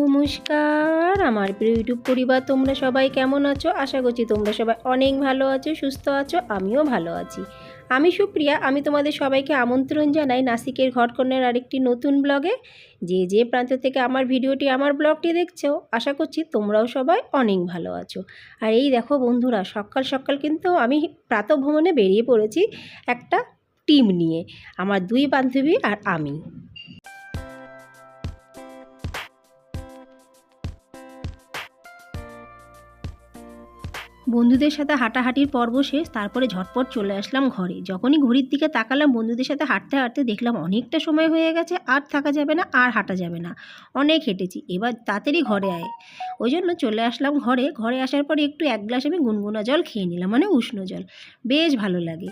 নমস্কার, আমার প্রিয় ইউটিউব পরিবার, তোমরা সবাই কেমন আছো? আশা করছি তোমরা সবাই অনেক ভালো আছো, সুস্থ আছো, আমিও ভালো আছি। আমি সুপ্রিয়া, আমি তোমাদের সবাইকে আমন্ত্রণ জানাই নাসিকের ঘটকনের আরেকটি নতুন ব্লগে। যে যে প্রান্ত থেকে আমার ভিডিওটি, আমার ব্লগটি দেখছ, আশা করছি তোমরাও সবাই অনেক ভালো আছো। আর এই দেখো বন্ধুরা, সকাল সকাল কিন্তু আমি প্রাতঃভ্রমণে বেরিয়ে পড়েছি একটা টিম নিয়ে, আমার দুই বান্ধবী আর আমি। বন্ধুদের সাথে হাঁটাহাঁটির পর্ব শেষ, তারপরে ঝটপট চলে আসলাম ঘরে। যখনই ঘড়ির দিকে তাকালাম, বন্ধুদের সাথে হাঁটতে হাঁটতে দেখলাম অনেকটা সময় হয়ে গেছে, আর থাকা যাবে না, আর হাঁটা যাবে না। অনেক হেঁটেছি, এবার তাড়াতাড়ি ঘরে আয়। ওই জন্য চলে আসলাম ঘরে। ঘরে আসার পরে একটু এক গ্লাস আমি গুনগুনা জল খেয়ে নিলাম মানে উষ্ণ জল। বেশ ভালো লাগে।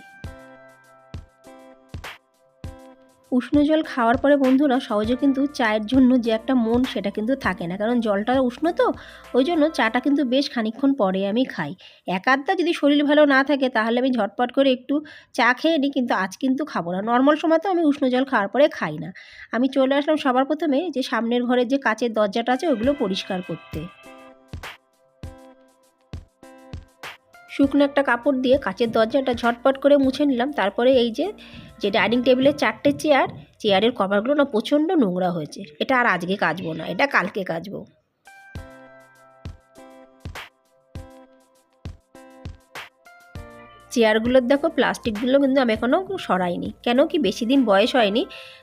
উষ্ণ জল খাওয়ার পরে বন্ধুরা সহজে কিন্তু চায়ের জন্য যে একটা মন সেটা কিন্তু থাকে না। কারণ জলটা উষ্ণ তো, ওই জন্য চাটা কিন্তু বেশ খানিক্ষণ পরে আমি খাই। এক আধটা যদি শরীর ভালো না থাকে তাহলে আমি ঝটপট করে একটু চা খেয়ে নিই, কিন্তু আজ কিন্তু খাব না। নর্মাল সময় তো আমি উষ্ণ জল খাওয়ার পরে খাই না। আমি চলে আসলাম সবার প্রথমে যে সামনের ঘরের যে কাচের দরজাটা আছে ওগুলো পরিষ্কার করতে। শুকনো একটা কাপড় দিয়ে কাচের দরজাটা ঝটপট করে মুছে নিলাম। তারপরে এই যে যে ডাইনিং টেবিলের চারটে চেয়ার, চেয়ারের কভারগুলো না প্রচণ্ড নোংরা হয়েছে। এটা আর আজকে কাচবো না, এটা কালকে কাচবো। চেয়ারগুলোর দেখো, প্লাস্টিকগুলো কিন্তু আমি এখনও সরাইনি। কেন কি বেশি দিন বয়স হয়নি,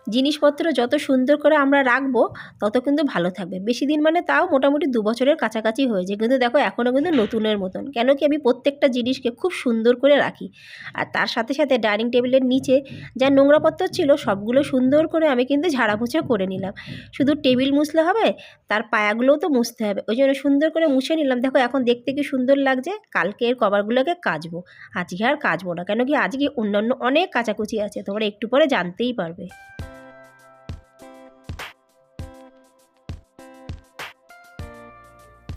জিনিসপত্র যত সুন্দর করে আমরা রাখব, তত কিন্তু ভালো থাকবে। বেশি দিন মানে তাও মোটামুটি দু বছরের কাছাকাছি হয়েছে। কিন্তু দেখো এখনও কিন্তু নতুনের মতন। কেন কি আমি প্রত্যেকটা জিনিসকে খুব সুন্দর করে রাখি। আর তার সাথে সাথে ডাইনিং টেবিলের নিচে যা নোংরাপত্র ছিল, সবগুলো সুন্দর করে আমি কিন্তু ঝাড়াপোছা করে নিলাম। শুধু টেবিল মুছলে হবে, তার পায়াগুলোও তো মুছতে হবে। ওই জন্য সুন্দর করে মুছে নিলাম। দেখো, এখন দেখতে কি সুন্দর লাগছে কালকে এর কভারগুলোকে কাচবো। আজকে আর কাচবো না? কেন কি আজকে অন্যান্য অনেক কাচাকুচি আছে, তোমরা একটু পরে জানতেই পারবে।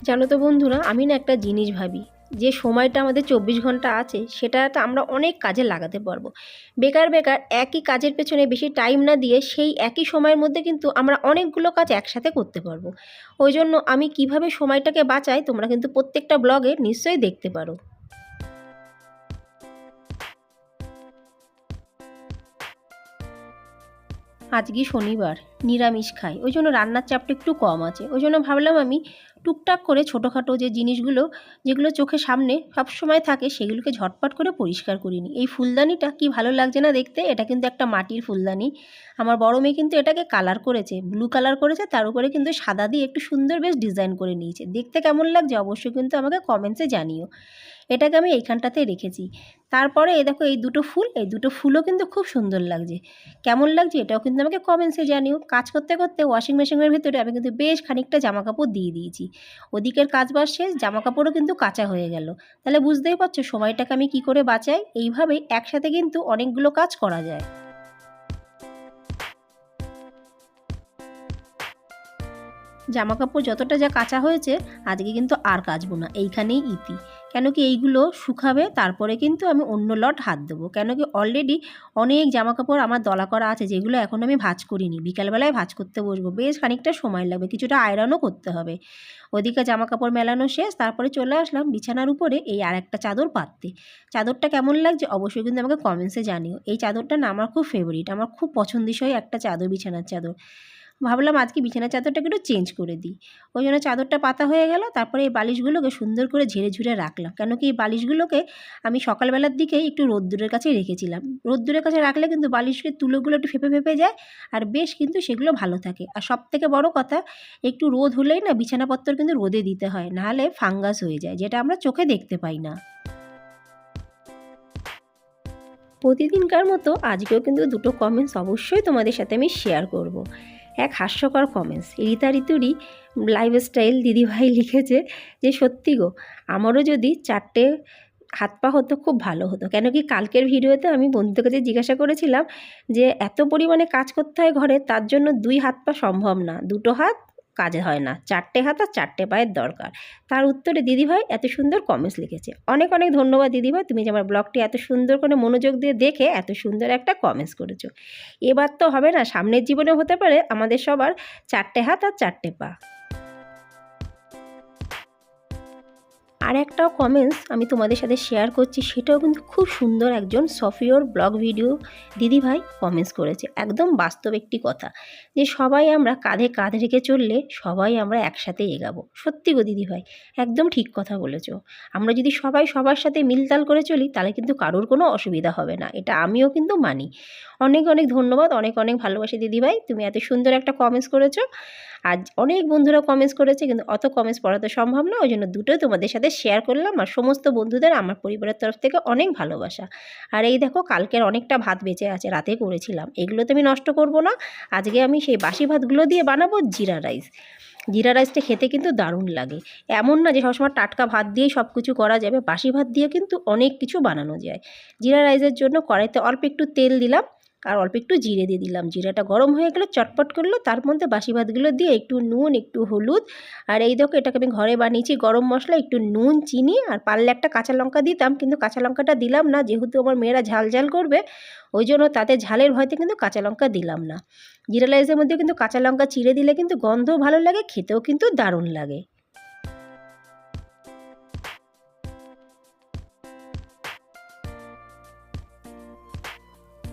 জানো তো বন্ধুরা, আমি না একটা জিনিস ভাবি, যে সময়টা আমাদের চব্বিশ ঘণ্টা আছে সেটা আমরা অনেক কাজে লাগাতে পারব। বেকার বেকার একই কাজের পেছনে বেশি টাইম না দিয়ে সেই একই সময়ের মধ্যে কিন্তু আমরা অনেকগুলো কাজ একসাথে করতে পারব। ওই জন্য আমি কীভাবে সময়টাকে বাঁচাই, তোমরা কিন্তু প্রত্যেকটা ব্লগে নিশ্চয়ই দেখতে পারো। আজকে শনিবার, নিরামিষ খাই। ওই জন্য রান্নার চাপটা একটু কম আছে। ওই জন্য ভাবলাম আমি টুকটাক করে ছোটোখাটো যে জিনিসগুলো, যেগুলো চোখের সামনে সব সময় থাকে, সেগুলোকে ঝটপট করে পরিষ্কার করিনি এই ফুলদানিটা কি ভালো লাগছে না দেখতে? এটা কিন্তু একটা মাটির ফুলদানি। আমার বড় মেয়ে কিন্তু এটাকে কালার করেছে, ব্লু কালার করেছে, তার উপরে কিন্তু সাদা দিয়ে একটু সুন্দর বেশ ডিজাইন করে নিয়েছে। দেখতে কেমন লাগছে অবশ্যই কিন্তু আমাকে কমেন্টসে জানিও। এটাকে আমি এইখানটাতে রেখেছি। তারপরে এই দেখো, এই দুটো ফুল, এই দুটো ফুলও কিন্তু খুব সুন্দর লাগছে। কেমন লাগছে এটাও কিন্তু আমাকে কমেন্টসে জানিও। কাজ করতে করতে ওয়াশিং মেশিনের ভিতরে আমি কিন্তু বেশ খানিকটা জামা কাপড় দিয়ে দিয়েছি। ওদিকের কাজ বাজ শেষ জামা কাপড়ও কিন্তু কাঁচা হয়ে গেল। তাহলে বুঝতেই পারছ, সময়টাকে আমি কি করে বাঁচাই? এইভাবেই একসাথে কিন্তু অনেকগুলো কাজ করা যায়। জামা কাপড় যতটা যা কাঁচা হয়েছে, আজকে কিন্তু আর কাচবো না। এইখানেই ইতি। কেন কি এইগুলো শুকাবে? তারপরে কিন্তু আমি অন্য লট হাত দেবো। কেন কি অলরেডি অনেক জামা কাপড় আমার দলা করা আছে, যেগুলো এখন আমি ভাজ করিনি। বিকালবেলায় ভাজ করতে বসবো। বেশ খানিকটা সময় লাগবে, কিছুটা আয়রনও করতে হবে। ওদিকে জামা কাপড় মেলানো শেষ, তারপরে চলে আসলাম বিছানার উপরে এই আর একটা চাদর পাততে। চাদরটা কেমন লাগছে অবশ্যই কিন্তু আমাকে কমেন্টসে জানিও। এই চাদরটা না আমার খুব ফেভারিট আমার খুব পছন্দসই একটা চাদর, বিছানার চাদর। ভাবলাম আজকে বিছানার চাদরটাকে একটু চেঞ্জ করে দিই। ওই জন্য চাদরটা পাতা হয়ে গেল, তারপরে এই বালিশগুলোকে সুন্দর করে ঝেড়ে ঝুড়ে রাখলাম। কেন কি এই বালিশগুলোকে আমি সকালবেলার দিকে একটু রোদ্দুরের কাছে রেখেছিলাম। রোদ্দুরের কাছে রাখলে কিন্তু বালিশের তুলোগুলো একটু ফেঁপে ফেঁপে যায় আর বেশ কিন্তু সেগুলো ভালো থাকে। আর সব থেকে বড় কথা, একটু রোদ হলেই না বিছানাপত্র কিন্তু রোদে দিতে হয়, নাহলে ফাঙ্গাস হয়ে যায়, যেটা আমরা চোখে দেখতে পাই না। প্রতিদিনকার মতো আজকেও কিন্তু দুটো কমেন্টস অবশ্যই তোমাদের সাথে আমি শেয়ার করব। এক হাস্যকর কমেন্টস রীতা ঋতুরই লাইফস্টাইল দিদিভাই লিখেছে যে, সত্যি গো, আমারও যদি চারটে হাত পা হতো খুব ভালো হতো। কেন কি কালকের ভিডিওতে আমি বন্ধুদের কাছে জিজ্ঞাসা করেছিলাম যে, এত পরিমাণে কাজ করতে হয় ঘরে, তার জন্য দুই হাত পা সম্ভব না। দুটো হাত কাজে হয় না। চারটে হাত আর চারটে পায়ের দরকার। তার উত্তরে দিদিভাই এত সুন্দর কমেন্টস লিখেছে। অনেক অনেক ধন্যবাদ দিদিভাই। তুমি যে আমার ব্লগটি এত সুন্দর করে মনোযোগ দিয়ে দেখে এত সুন্দর একটা কমেন্টস করেছ। এবার তো হবে না, সামনের জীবনে হতে পারে আমাদের সবার চারটে হাত আর চারটে পা। আর একটা কমেন্টস আমি তোমাদের সাথে শেয়ার করছি, সেটাও কিন্তু খুব সুন্দর একজন সফিওর ব্লগ ভিডিও দিদিভাই কমেন্টস করেছে। একদম বাস্তব একটি কথা যে সবাই আমরা কাঁধে কাঁধ রেখে চললে সবাই আমরা একসাথে এগাবো। সত্যি গো দিদিভাই একদম ঠিক কথা বলেছ। আমরা যদি সবাই সবার সাথে মিলতাল করে চলি, তাহলে কিন্তু কারোর কোনো অসুবিধা হবে না, এটা আমিও কিন্তু মানি। অনেক অনেক ধন্যবাদ, অনেক অনেক ভালোবাসি দিদিভাই তুমি এত সুন্দর একটা কমেন্টস করেছ। আজ অনেক বন্ধুরা কমেন্টস করেছে, কিন্তু অত কমেন্টস পড়া তো সম্ভব না, ওই জন্য দুটোই তোমাদের সাথে শেয়ার করলাম আর সমস্ত বন্ধুদের আমার পরিবারের তরফ থেকে অনেক ভালোবাসা। আর এই দেখো কালকের অনেকটা ভাত বেঁচে আছে, রাতে করেছিলাম। এগুলো তো আমি নষ্ট করব না। আজকে আমি সেই বাসি ভাতগুলো দিয়ে বানাবো জিরা রাইস। জিরা রাইসটা খেতে কিন্তু দারুণ লাগে। এমন না যে সবসময় টাটকা ভাত দিয়েই সব কিছু করা যাবে, বাসি ভাত দিয়ে কিন্তু অনেক কিছু বানানো যায়। জিরা রাইসের জন্য কড়াইতে অল্প একটু তেল দিলাম। আর অল্প একটু জিরে দিয়ে দিলাম। জিরাটা গরম হয়ে গেলে, চটপট করল, তার মধ্যে বাসি ভাতগুলো দিয়ে একটু নুন, একটু হলুদ, আর এই দেখো এটাকে আমি ঘরে বানিয়েছি গরম মশলা, একটু নুন, চিনি, আর পারলে একটা কাঁচা লঙ্কা দিতাম, কিন্তু কাঁচা লঙ্কাটা দিলাম না, যেহেতু আমার মেয়েরা ঝাল ঝাল করবে, ওই জন্য তাতে ঝালের ভয়তে কিন্তু কাঁচা লঙ্কা দিলাম না। জিরা রাইসের মধ্যে কিন্তু কাঁচা লঙ্কা চিড়ে দিলে কিন্তু গন্ধও ভালো লাগে, খেতেও কিন্তু দারুণ লাগে।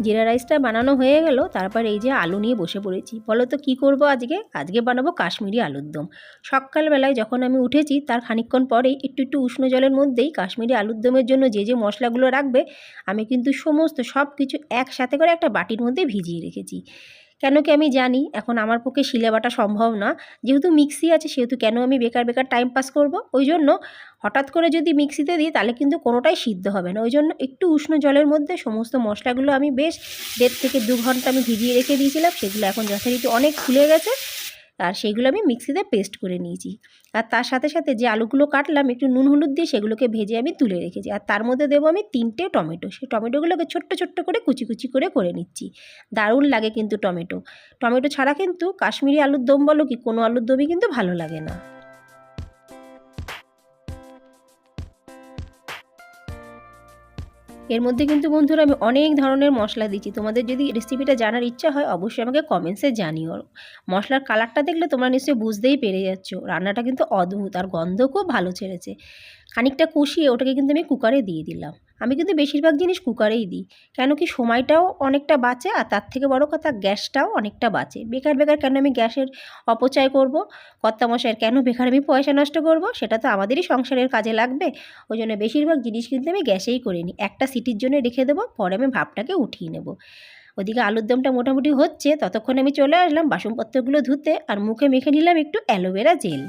জিরা রাইসটা বানানো হয়ে গেল, তারপর এই যে আলু নিয়ে বসে পড়েছি। বলো তো কী করব আজকে? আজকে বানাবো কাশ্মীরি আলুর দম। সকালবেলায় যখন আমি উঠেছি, তার খানিকক্ষণ পরেই একটু একটু উষ্ণ জলের মধ্যেই কাশ্মীরি আলুর দমের জন্য যে যে মশলাগুলো রাখবে, আমি কিন্তু সমস্ত সব কিছু একসাথে করে একটা বাটির মধ্যে ভিজিয়ে রেখেছি। কেন কি আমি জানি, এখন আমার পক্ষে শিলে বাটা সম্ভব না। যেহেতু মিক্সি আছে, সেহেতু কেন আমি বেকার বেকার টাইম পাস করব? ওই জন্য হঠাৎ করে যদি মিক্সিতে দিই, তাহলে কিন্তু কোনোটাই সিদ্ধ হবে না। ওই জন্য একটু উষ্ণ জলের মধ্যে সমস্ত মশলাগুলো আমি বেশ দেড় থেকে দু ঘণ্টা আমি ভিজিয়ে রেখে দিয়েছিলাম, সেগুলো এখন যথারীতি অনেক ফুলে গেছে, আর সেইগুলো আমি মিক্সিতে পেস্ট করে নিয়েছি। আর তার সাথে সাথে যে আলুগুলো কাটলাম, একটু নুন হলুদ দিয়ে সেগুলোকে ভেজে আমি তুলে রেখেছি। আর তার মধ্যে দেবো আমি তিনটে টমেটো। সেই টমেটোগুলোকে ছোট্ট ছোট্ট করে কুচি কুচি করে করে নিচ্ছি। দারুণ লাগে কিন্তু টমেটো। টমেটো ছাড়া কিন্তু কাশ্মীরি আলুর দম বলো কি, কোনো আলুর দমই কিন্তু ভালো লাগে না। এর মধ্যে কিন্তু বন্ধুরা আমি অনেক ধরনের মশলা দিচ্ছি। তোমাদের যদি রেসিপিটা জানার ইচ্ছা হয়, অবশ্যই আমাকে কমেন্টসে জানিও। মশলার কালারটা দেখলে তোমরা নিশ্চয়ই বুঝতেই পেরে যাচ্ছ। রান্নাটা কিন্তু অদ্ভুত আর গন্ধ খুব ভালো ছেড়েছে। খানিকটা কষিয়ে ওটাকে কিন্তু আমি কুকারে দিয়ে দিলাম। আমি কিন্তু বেশিরভাগ জিনিস কুকারেই দিই। কেন কি সময়টাও অনেকটা বাঁচে আর তার থেকে বড় কথা গ্যাসটাও অনেকটা বাঁচে। বেকার বেকার কেন আমি গ্যাসের অপচয় করব? কর্তামশাইয়ের কেন বেকার আমি পয়সা নষ্ট করব? সেটা তো আমাদেরই সংসারের কাজে লাগবে। ওই জন্য বেশিরভাগ জিনিস কিন্তু আমি গ্যাসেই করে নিই। একটা সিটির জন্য রেখে দেবো, পরে আমি ভাবটাকে উঠিয়ে নেব। ওদিকে আলুর দমটা মোটামুটি হচ্ছে। ততক্ষণ আমি চলে আসলাম বাসনপত্রগুলো ধুতে আর মুখে মেখে নিলাম একটু অ্যালোভেরা জেল।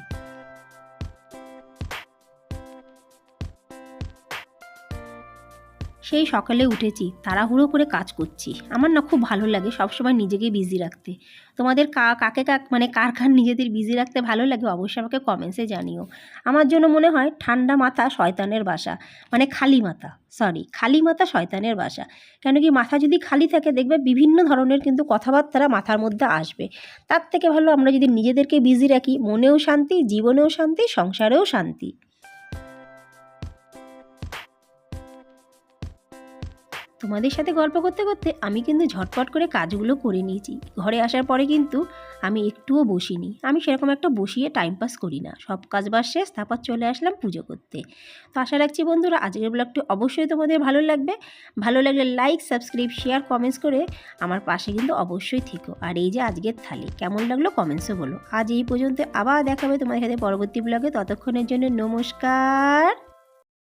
সেই সকালে উঠেছি, তাড়াহুড়ো করে কাজ করছি। আমার না খুব ভালো লাগে সবসময় নিজেকে বিজি রাখতে। তোমাদের কা, কাকে কাক মানে কার কার নিজেদের বিজি রাখতে ভালো লাগে অবশ্যই আমাকে কমেন্টসে জানিও। আমার জন্য মনে হয় ঠান্ডা মাথা শয়তানের বাসা মানে খালি মাথা সরি খালি মাথা শয়তানের বাসা। কেন কি মাথা যদি খালি থাকে, দেখবে বিভিন্ন ধরনের কিন্তু কথাবার্তারা মাথার মধ্যে আসবে। তার থেকে ভালো আমরা যদি নিজেদেরকে বিজি রাখি, মনেও শান্তি, জীবনেও শান্তি, সংসারেও শান্তি। তোমাদের সাথে গল্প করতে করতে আমি কিন্তু ঝটপট করে কাজগুলো করে নিয়েছি। ঘরে আসার পরে কিন্তু আমি একটুও বসিনি। আমি সেরকম একটা বসিয়ে টাইম পাস করি না। সব কাজ বাস শেষ, তারপর চলে আসলাম পুজো করতে। তো আশা রাখছি বন্ধুরা, আজকের ব্লগটি অবশ্যই তোমাদের ভালো লাগবে। ভালো লাগলে লাইক সাবস্ক্রাইব শেয়ার কমেন্টস করে আমার পাশে কিন্তু অবশ্যই থেকো। আর এই যে আজকের থালি, কেমন লাগল কমেন্টসও বলো। আজ এই পর্যন্ত আবার দেখাবে তোমাদের সাথে পরবর্তী ব্লগে ততক্ষণের জন্য নমস্কার।